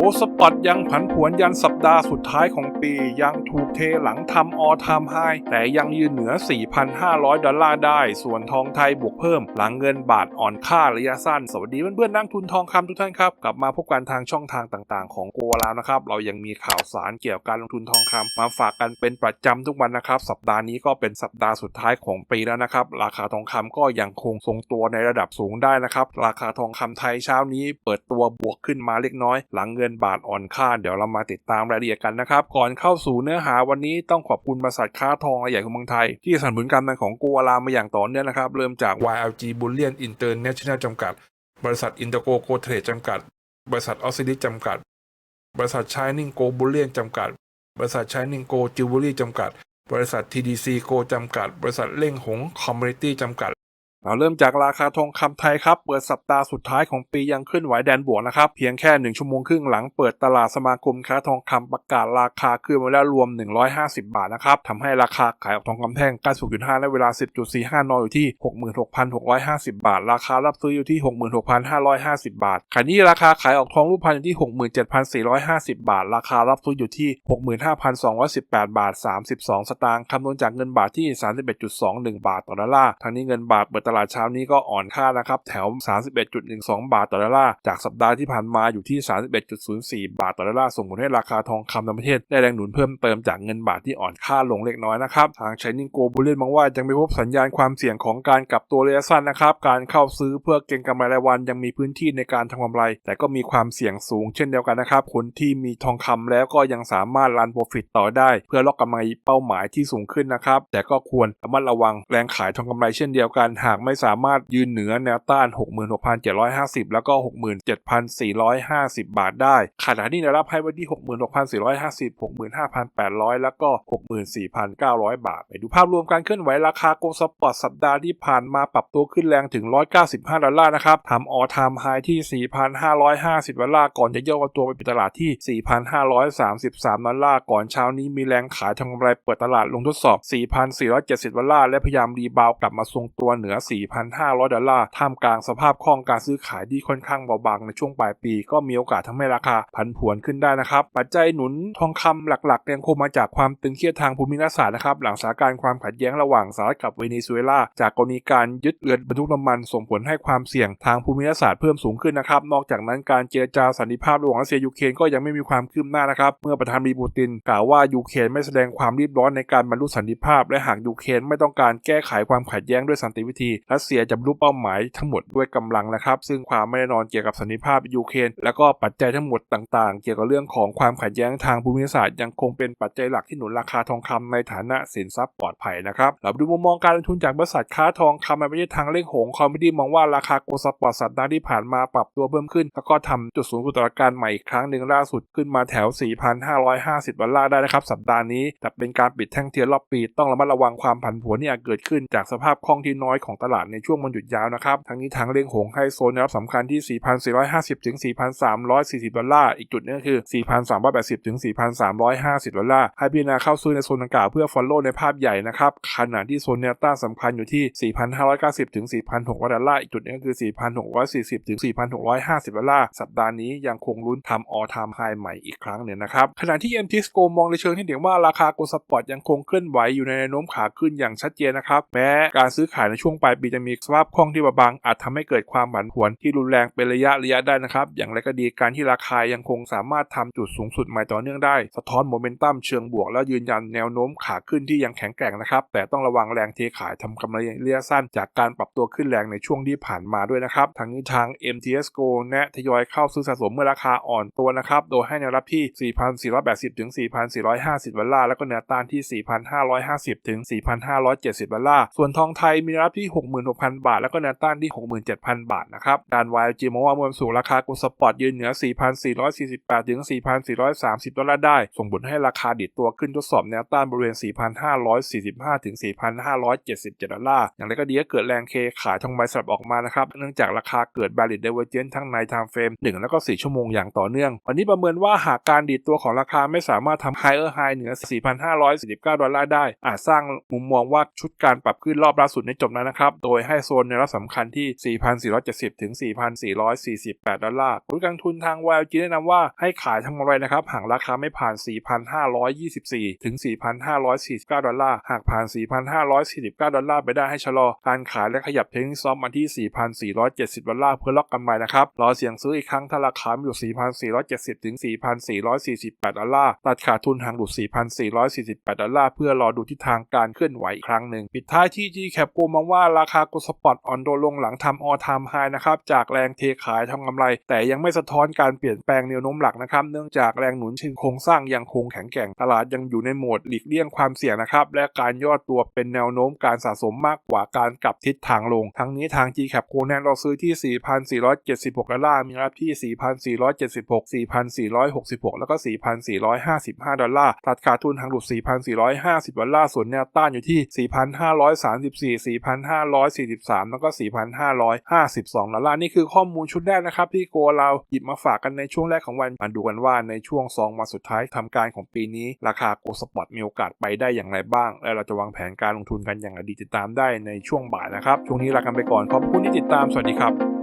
โอสปอตยังผันผวนยันสัปดาห์สุดท้ายของปียังถูกเทหลังทำออทามไฮแต่ยังยืนเหนือ 4,500 ดอลลาร์ได้ ส่วนทองไทยบวกเพิ่ม หลังเงินบาทอ่อนค่าระยะสั้น สวัสดีเพื่อนๆนักทุนทองคำทุกท่านครับ กลับมาพบกันทางช่องทางต่างๆ ของโกแล้วนะครับ เรายังมีข่าวสารเกี่ยวกับการลงทุนทองคำมาฝากกันเป็นประจำทุกวันนะครับ สัปดาห์นี้ก็เป็นสัปดาห์สุดท้ายของปีแล้วนะครับ ราคาทองคำก็ยังคงทรงตัวในระดับสูงได้นะครับ ราคาทองคำไทยเช้านี้ เปิดตัวบวกขึ้นมาเล็กน้อย หลังเงินบาทอ่อนค่า เดี๋ยวเรามาติดตามรายละเอียดกันนะครับ ก่อนเข้าสู่เนื้อหาวันนี้ต้องขอบคุณบริษัทค้าทองรายใหญ่ของเมืองไทย ที่สนับสนุนการเงินของโกอาลามาอย่างต่อเนื่องนะครับ เริ่มจาก YLG Bullion International จำกัด บริษัท Intergo Go Trade จำกัด บริษัทออสซิลิจำกัด บริษัท Shining Go Bullion จำกัด บริษัท Shining Go Jewelry จำกัด บริษัท TDC Go จำกัด บริษัทเล่งหงคอมมูนิตี้จำกัด เราเริ่มจากราคาทองคำไทยครับ เปิดสัปดาห์สุดท้ายของปียังขึ้นไหวแดนบวกนะครับ เพียงแค่ 1 ชั่วโมงครึ่งหลังเปิดตลาดสมาคมค้าทองคำประกาศราคาขึ้นมาแล้วรวม 150 บาทนะครับทำให้ราคาขายออกทองคำแท่ง9.5ในเวลา 10.45นอยู่ที่ 66,650 บาท ราคารับซื้ออยู่ที่ 66,550 บาทขณะนี้ราคาขายออกทองรูปพรรณอยู่ที่ 67,450 บาท ราคารับซื้ออยู่ที่ 65,218 บาท 32 สตางค์คำนวณจากเงินบาทที่ 31.21 บาทต่อดอลลาร์ทั้งนี้เงินบาทเปิดตลาดเช้านี้ก็อ่อนค่านะครับแถว 31.12 บาทต่อดอลลาร์จากสัปดาห์ที่ผ่านมาอยู่ที่ 31.04 บาทต่อดอลลาร์ส่งผลให้ราคาทองคำในประเทศได้แรงหนุนเพิ่มเติมจากเงินบาทที่อ่อนค่าลงเล็กน้อยนะครับทาง Shining Go Bullion มองว่ายังไม่พบสัญญาณความเสี่ยงของการกลับตัวระยะสั้นนะครับการเข้าซื้อเพื่อเก็งกำไรรายวันยังมีพื้นที่ในการทำกำไร แต่ก็มีความเสี่ยงสูงเช่นเดียวกันนะครับคนที่มีทองคำแล้วก็ยังสามารถรันโปรฟิตต่อได้ เพื่อล็อกกำไรเป้าหมายที่สูงขึ้นนะครับแต่ก็ควรระมัดระวังแรงขายทองกำไรเช่นเดียวกันหากากไม่สามารถยืนเหนือแนวต้าน 66,750 แล้วก็ 67,450 บาทได้ ขณะที่แนวรับให้ไว้ที่ 66,450 65,800 แล้วก็ 64,900 บาท ไปดูภาพรวมการเคลื่อนไหวราคาโกลสปอร์ตสัปดาห์ที่ผ่านมาปรับตัวขึ้นแรงถึง 195 ดอลลาร์นะครับทำออทามไฮที่ 4,550 ดอลลาร์ก่อนจะย่อตัวไปปิดตลาดที่ 4,533 ดอลลาร์ก่อนเช้านี้มีแรงขายทำกำไรเปิดตลาดลงทดสอบ 4,470 ดอลลาร์และพยายามรีบาวกลับมาทรงตัวเหนือ4,500 ดอลลาร์ ท่ามกลางสภาพคล่องการซื้อขายที่ค่อนข้างเบาบางในช่วงปลายปี ก็มีโอกาสทำให้ราคาผันผวนขึ้นได้นะครับ ปัจจัยหนุนทองคำหลักๆยังคงมาจากความตึงเครียดทางภูมิรัฐศาสตร์นะครับ หลังสถานการณ์ความขัดแย้งระหว่างสหรัฐกับเวเนซุเอลา จากกรณีการยึดเรือบรรทุกน้ำมันส่งผลให้ความเสี่ยงทางภูมิรัฐศาสตร์เพิ่มสูงขึ้นนะครับ นอกจากนั้นการเจรจาสันติภาพระหว่างรัสเซียยูเครนก็ยังไม่มีความคืบหน้านะครับ เมื่อประธานาธิบดีปูตินกล่าวว่ายูเครนไม่แสดงความรีบร้อนในการบรรลุสันติภาพ และหากยูเครนไม่ต้องการแก้ไขความขัดแย้งด้วยสันติวิธีรัสเซียจะบรรลุเป้าหมายทั้งหมดด้วยกำลังนะครับ ซึ่งความไม่แน่นอนเกี่ยวกับสันติภาพยูเครนและก็ปัจจัยทั้งหมดต่างๆ เกี่ยวกับเรื่องของความขัดแย้งทางภูมิศาสตร์ยังคงเป็นปัจจัยหลักที่หนุนราคาทองคำในฐานะสินทรัพย์ปลอดภัยนะครับเราดูมุมมองการลงทุนจากบริษัทค้าทองคำในประเทศทางเลขหงคอมมิดี้มองว่าราคาโกลด์สปอร์ตสัปดาห์ที่ผ่านมาปรับตัวเพิ่มขึ้น แล้วก็ทำจุดสูงสุดต่อการใหม่อีกครั้งหนึ่งล่าสุดขึ้นมาแถว 4,550ดอลลาร์ได้นะครับสัปดาห์นี้แต่เป็นการปิดแท่งเทียนรอบปีต้องระมัดระวังความผันผวนที่อาจเกิดขึ้นจากสภาพคล่องที่น้อยของตลาดในช่วงวันหยุดยาวนะครับ ทั้งนี้ทางเลขหงให้โซนแนวรับสำคัญที่ 4,450 ถึง 4,340 ดอลลาร์ อีกจุดนึงคือ 4,380 ถึง 4,350 ดอลลาร์ ให้พิจารณาเข้าซื้อในโซนดังกล่าวเพื่อ follow ในภาพใหญ่นะครับ ขณะที่โซนแนวต้านสำคัญอยู่ที่ 4,590 ถึง 4,600 ดอลลาร์ อีกจุดนึงคือ 4,640 ถึง 4,650 ดอลลาร์ สัปดาห์นี้ยังคงลุ้นทำ all time high ใหม่อีกครั้งหนึ่งนะครับ ขณะที่ MT Sco มองในเชิงที่เห็นว่าราคาโกลสปอร์ตยังคงเคลื่อนไหวอยู่ในแนวโน้มขาขึ้นอย่างชัดเจนนะครับ แม้การซื้อขายในช่วงปลายปีจะมีสภาพคล่องที่บางอาจทำให้เกิดความผันผวนที่รุนแรงเป็นระยะระยะได้นะครับ อย่างไรก็ดีการที่ราคายังคงสามารถทำจุดสูงสุดใหม่ต่อเนื่องได้ สะท้อนโมเมนตัมเชิงบวก และยืนยันแนวโน้มขาขึ้นที่ยังแข็งแกร่งนะครับ แต่ต้องระวังแรงเทขายทำกำไรระยะสั้น จากการปรับตัวขึ้นแรงในช่วงที่ผ่านมาด้วยนะครับทางนี้ทาง MTS Go แนะทยอยเข้าซื้อสะสมเมื่อราคาอ่อนตัวนะครับโดยให้แนวรับที่ 4,480 ถึง 4,450ดอลลาร์แล้วก็แนวต้านที่ 4,550 ถึง 4,570ดอลลาร์ส่วนทองไทยมีแนวรับที่66,000 บาท แล้วก็แนวต้านที่ 67,000 บาทนะครับการ YG มองว่ามวลสูงราคากุสปอร์ตยืนเหนือ 4,448 ถึง 4,430 ดอลลาร์ได้ ส่งผลให้ราคาดิดตัวขึ้นทดสอบแนวต้านบริเวณ 4,545 ถึง 4,577 ดอลลาร์ อย่างไรก็ดีก็เกิดแรงเคขายทองใบสลับออกมานะครับ เนื่องจากราคาเกิด valid divergence ทั้งใน time frame 1 แล้วก็ 4 ชั่วโมงอย่างต่อเนื่อง วันนี้ประเมินว่าหากการดิดตัวของราคาไม่สามารถทำ higher high เหนือ 4,549 ดอลลาร์ได้ อาจสร้างมุมมองว่าชุดการปรับขึ้นรอบล่าสุดในจบแล้วนะครับนะครับ โดยให้โซนในรับสำคัญที่ 4,470 ถึง 4,448 ดอลลาร์ผู้การลงทุนทาง YLG แนะนำว่าให้ขายทำกำไรนะครับ หากราคาไม่ผ่าน 4,524 ถึง 4,549 ดอลลาร์ หากผ่าน 4,549 ดอลลาร์ไปได้ให้ชะลอ การขายและขยับเทคนิคซอฟมาที่ 4,470 ดอลลาร์เพื่อล็อกกำไรนะครับ รอเสียงซื้ออีกครั้งถ้าราคาอยู่4,470 ถึง 4,448 ดอลลาร์ ตัดขาดทุนทางหลุด 4,448 ดอลลาร์เพื่อรอดูทิศทางการเคลื่อนไหวอีกครั้งหนึ่ง ปิดท้ายที่ G Cap Go มองว่าราคากุสปอตอ่อนตัวลงหลังทำ all time high นะครับจากแรงเทขายทำกำไร แต่ยังไม่สะท้อนการเปลี่ยนแปลงแนวโน้มหลักนะครับเนื่องจากแรงหนุนเชิงโครงสร้างยังคงแข็งแกร่งตลาดยังอยู่ในโหมดหลีกเลี่ยงความเสี่ยงนะครับและการย่อตัวเป็นแนวโน้มการสะสมมากกว่าการกลับทิศทางลง ทั้งนี้ทาง G Cap Go แนะเราซื้อที่ 4,476ดอลลาร์มีรับที่ 4,476 4,466 แล้วก็ 4,455 ดอลลาร์ตัดขาดทุนทางหลุด 4,450 ดอลลาร์ส่วนแนวต้านอยู่ที่ 4,534 4,5 4,543 แล้วก็ 4,552 ดอลลาร์นี่คือข้อมูลชุดแรกนะครับที่โกเราหยิบมาฝากกันในช่วงแรกของวันมาดูกันว่าในช่วง 2 วันสุดท้ายทำการของปีนี้ ราคาโกสปอตมีโอกาสไปได้อย่างไรบ้าง และเราจะวางแผนการลงทุนกันอย่างไรดีติดตามได้ในช่วงบ่ายนะครับ ช่วงนี้ลากันไปก่อนขอบคุณที่ติดตามสวัสดีครับ